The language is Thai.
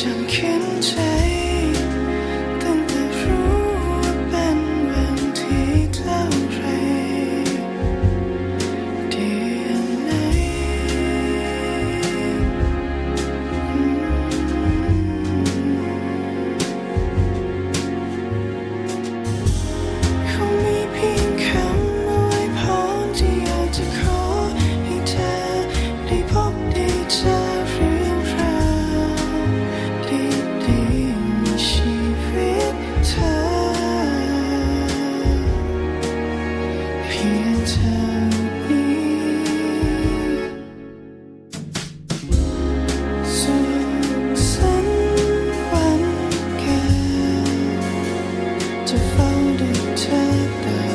ฉันขึ้นใจแต่รู้ว่าเป็นวันที่เท่าไรที่ไหนคงมีเพียงคำอวยพรที่อยากจะขอให้เธอได้พบ to fold it other.